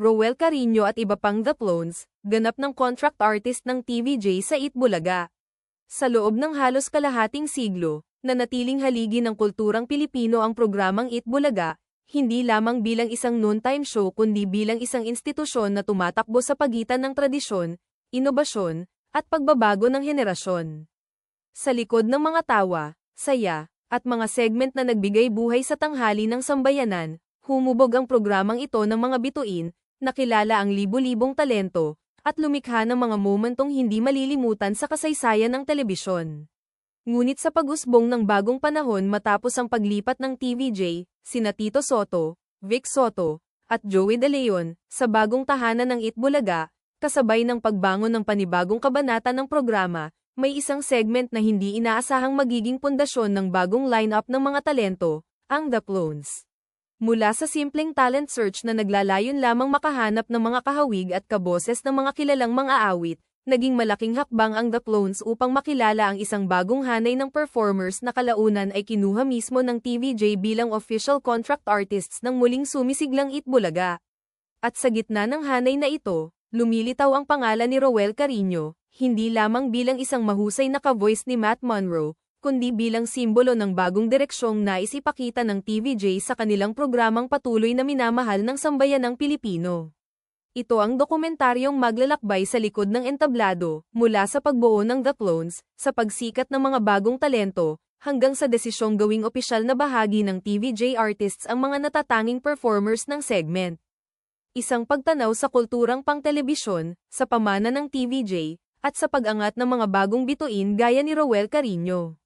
Roel Carino at iba pang The Clones, ganap ng contract artist ng TVJ sa Itbulaga. Sa loob ng halos kalahating siglo, nanatiling haligi ng kulturang Pilipino ang programang Itbulaga, hindi lamang bilang isang noontime show kundi bilang isang institusyon na tumatakbo sa pagitan ng tradisyon, inobasyon, at pagbabago ng henerasyon. Sa likod ng mga tawa, saya, at mga segment na nagbigay buhay sa tanghali ng sambayanan, humubog ang programang ito ng mga bituin, nakilala ang libo-libong talento, at lumikha ng mga momentong hindi malilimutan sa kasaysayan ng telebisyon. Ngunit sa pag-usbong ng bagong panahon matapos ang paglipat ng TVJ, sina Tito Soto, Vic Soto, at Joey De Leon, sa bagong tahanan ng Itbulaga, kasabay ng pagbangon ng panibagong kabanata ng programa, may isang segment na hindi inaasahang magiging pundasyon ng bagong lineup ng mga talento, ang The Clones. Mula sa simpleng talent search na naglalayon lamang makahanap ng mga kahawig at kaboses ng mga kilalang mga awit, naging malaking hakbang ang The Clones upang makilala ang isang bagong hanay ng performers na kalaunan ay kinuha mismo ng TVJ bilang official contract artists ng muling sumisiglang Itbulaga. At sa gitna ng hanay na ito, lumilitaw ang pangalan ni Roel Carino, hindi lamang bilang isang mahusay na ka-voice ni Matt Monroe, kundi bilang simbolo ng bagong direksyong nais ipakita ng TVJ sa kanilang programang patuloy na minamahal ng sambayanang Pilipino. Ito ang dokumentaryong maglalakbay sa likod ng entablado, mula sa pagbuo ng The Clones, sa pagsikat ng mga bagong talento, hanggang sa desisyong gawing opisyal na bahagi ng TVJ artists ang mga natatanging performers ng segment. Isang pagtanaw sa kulturang pang-telebisyon, sa pamana ng TVJ, at sa pag-angat ng mga bagong bituin gaya ni Roel Carino.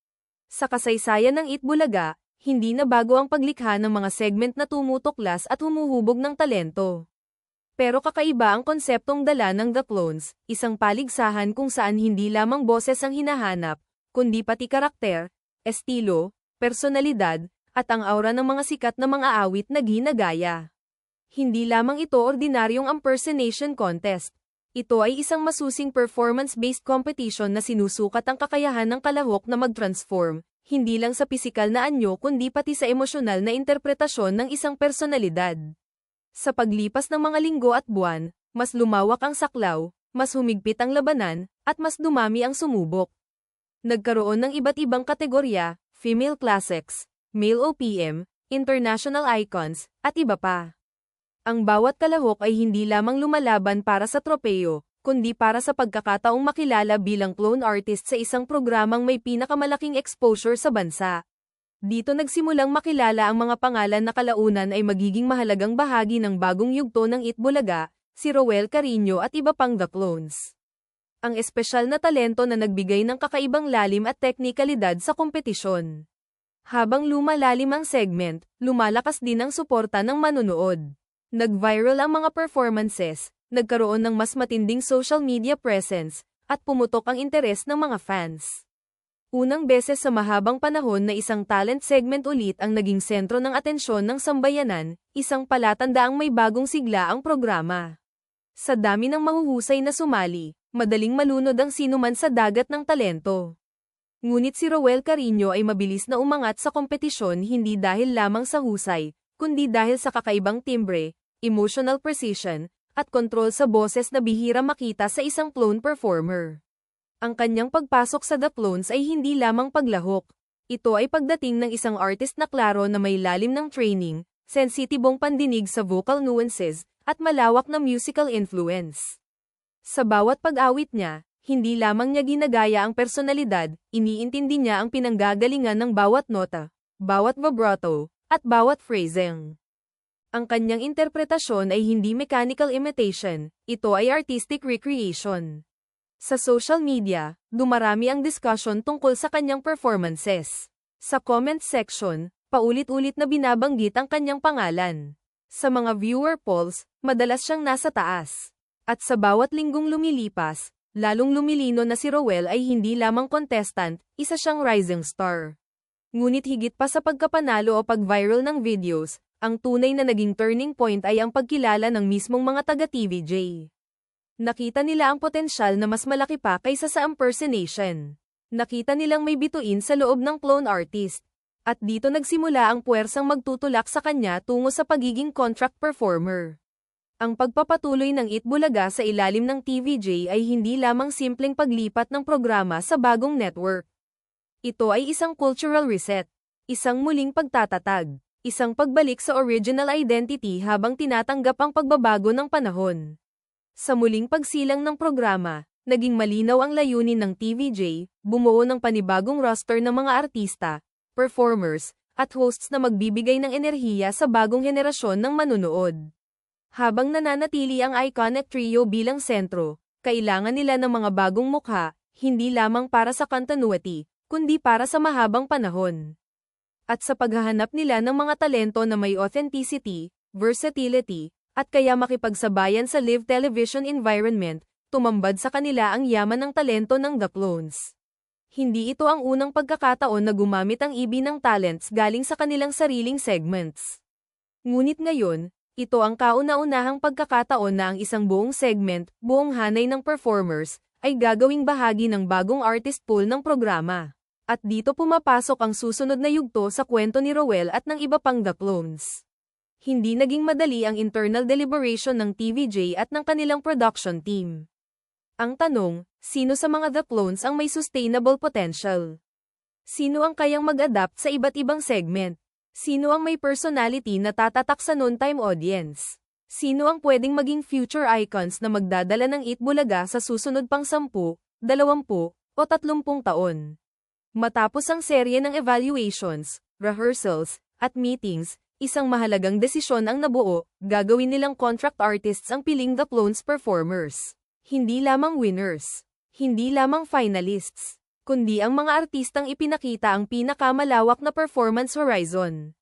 Sa kasaysayan ng Itbulaga, hindi na bago ang paglikha ng mga segment na tumutuklas at humuhubog ng talento. Pero kakaiba ang konseptong dala ng The Clones, isang paligsahan kung saan hindi lamang boses ang hinahanap, kundi pati karakter, estilo, personalidad, at ang aura ng mga sikat na mga awit na ginagaya. Hindi lamang ito ordinaryong impersonation contest. Ito ay isang masusing performance-based competition na sinusukat ang kakayahan ng kalahok na mag-transform, hindi lang sa pisikal na anyo kundi pati sa emosyonal na interpretasyon ng isang personalidad. Sa paglipas ng mga linggo at buwan, mas lumawak ang saklaw, mas humigpit ang labanan, at mas dumami ang sumubok. Nagkaroon ng iba't ibang kategorya, female classics, male OPM, international icons, at iba pa. Ang bawat kalahok ay hindi lamang lumalaban para sa tropeyo, kundi para sa pagkakataong makilala bilang clone artist sa isang programang may pinakamalaking exposure sa bansa. Dito nagsimulang makilala ang mga pangalan na kalaunan ay magiging mahalagang bahagi ng bagong yugto ng Itbulaga, si Roel Carino at iba pang The Clones. Ang espesyal na talento na nagbigay ng kakaibang lalim at teknikalidad sa kompetisyon. Habang lumalalim ang segment, lumalakas din ang suporta ng manunood. Nag-viral ang mga performances, nagkaroon ng mas matinding social media presence, at pumutok ang interes ng mga fans. Unang beses sa mahabang panahon na isang talent segment ulit ang naging sentro ng atensyon ng sambayanan, isang palatandaang may bagong sigla ang programa. Sa dami ng mahuhusay na sumali, madaling malunod ang sinuman sa dagat ng talento. Ngunit si Roel Carino ay mabilis na umangat sa kompetisyon hindi dahil lamang sa husay, kundi dahil sa kakaibang timbre, emotional precision, at kontrol sa boses na bihira makita sa isang clone performer. Ang kanyang pagpasok sa The Clones ay hindi lamang paglahok. Ito ay pagdating ng isang artist na klaro na may lalim ng training, sensitibong pandinig sa vocal nuances, at malawak na musical influence. Sa bawat pag-awit niya, hindi lamang niya ginagaya ang personalidad, iniintindi niya ang pinanggagalingan ng bawat nota, bawat vibrato, at bawat phrasing. Ang kanyang interpretasyon ay hindi mechanical imitation, ito ay artistic recreation. Sa social media, dumarami ang discussion tungkol sa kanyang performances. Sa comment section, paulit-ulit na binabanggit ang kanyang pangalan. Sa mga viewer polls, madalas siyang nasa taas. At sa bawat linggong lumilipas, lalong lumilino na si Rowell ay hindi lamang contestant, isa siyang rising star. Ngunit higit pa sa pagkapanalo o pag-viral ng videos, ang tunay na naging turning point ay ang pagkilala ng mismong mga taga-TVJ. Nakita nila ang potensyal na mas malaki pa kaysa sa impersonation. Nakita nilang may bituin sa loob ng clone artist. At dito nagsimula ang puwersang magtutulak sa kanya tungo sa pagiging contract performer. Ang pagpapatuloy ng Itbulaga sa ilalim ng TVJ ay hindi lamang simpleng paglipat ng programa sa bagong network. Ito ay isang cultural reset, isang muling pagtatatag, isang pagbalik sa original identity habang tinatanggap ang pagbabago ng panahon. Sa muling pagsilang ng programa, naging malinaw ang layunin ng TVJ, bumuo ng panibagong roster ng mga artista, performers, at hosts na magbibigay ng enerhiya sa bagong henerasyon ng manunood. Habang nananatili ang iconic trio bilang sentro, kailangan nila ng mga bagong mukha, hindi lamang para sa continuity, kundi para sa mahabang panahon. At sa paghahanap nila ng mga talento na may authenticity, versatility, at kaya makipagsabayan sa live television environment, tumambad sa kanila ang yaman ng talento ng The Clones. Hindi ito ang unang pagkakataon na gumamit ang ibi ng talents galing sa kanilang sariling segments. Ngunit ngayon, ito ang kauna-unahang pagkakataon na ang isang buong segment, buong hanay ng performers, ay gagawing bahagi ng bagong artist pool ng programa. At dito pumapasok ang susunod na yugto sa kwento ni Rowell at ng iba pang The Clones. Hindi naging madali ang internal deliberation ng TVJ at ng kanilang production team. Ang tanong, sino sa mga The Clones ang may sustainable potential? Sino ang kayang mag-adapt sa iba't ibang segment? Sino ang may personality na tatatak sa noon-time audience? Sino ang pwedeng maging future icons na magdadala ng Itbulaga sa susunod pang 10, 20, o 30 taon? Matapos ang serye ng evaluations, rehearsals, at meetings, isang mahalagang desisyon ang nabuo, gagawin nilang contract artists ang piling The Clones performers. Hindi lamang winners. Hindi lamang finalists kundi ang mga artistang ipinakita ang pinakamalawak na performance horizon.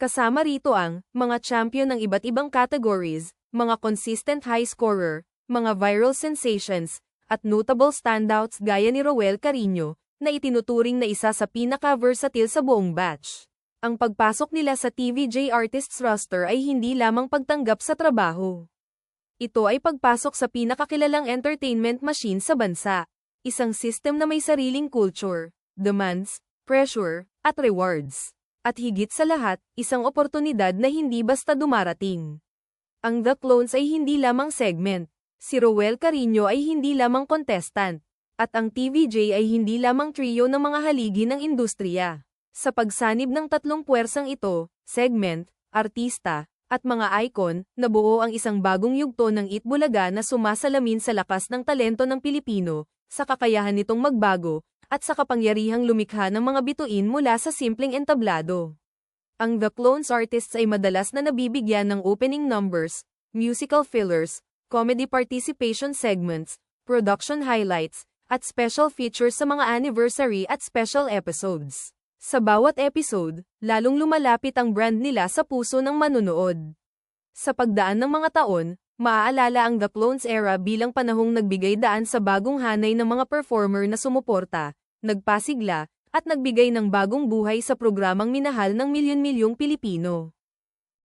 Kasama rito ang mga champion ng iba't ibang categories, mga consistent high scorer, mga viral sensations, at notable standouts gaya ni Roel Carino, na itinuturing na isa sa pinaka-versatile sa buong batch. Ang pagpasok nila sa TVJ Artists roster ay hindi lamang pagtanggap sa trabaho. Ito ay pagpasok sa pinakakilalang entertainment machine sa bansa isang system na may sariling culture, demands, pressure, at rewards. At higit sa lahat, isang oportunidad na hindi basta dumarating. Ang The Clones ay hindi lamang segment, si Roel Carino ay hindi lamang contestant, at ang TVJ ay hindi lamang trio ng mga haligi ng industriya. Sa pagsanib ng tatlong puwersang ito, segment, artista, at mga icon, nabuo ang isang bagong yugto ng Itbulaga na sumasalamin sa lakas ng talento ng Pilipino, sa kakayahan nitong magbago, at sa kapangyarihang lumikha ng mga bituin mula sa simpleng entablado. Ang The Clones artists ay madalas na nabibigyan ng opening numbers, musical fillers, comedy participation segments, production highlights, at special features sa mga anniversary at special episodes. Sa bawat episode, lalong lumalapit ang brand nila sa puso ng manunood. Sa pagdaan ng mga taon, Maaalala ang The Clones era bilang panahong nagbigay daan sa bagong hanay ng mga performer na sumuporta, nagpasigla, at nagbigay ng bagong buhay sa programang minahal ng milyon-milyong Pilipino.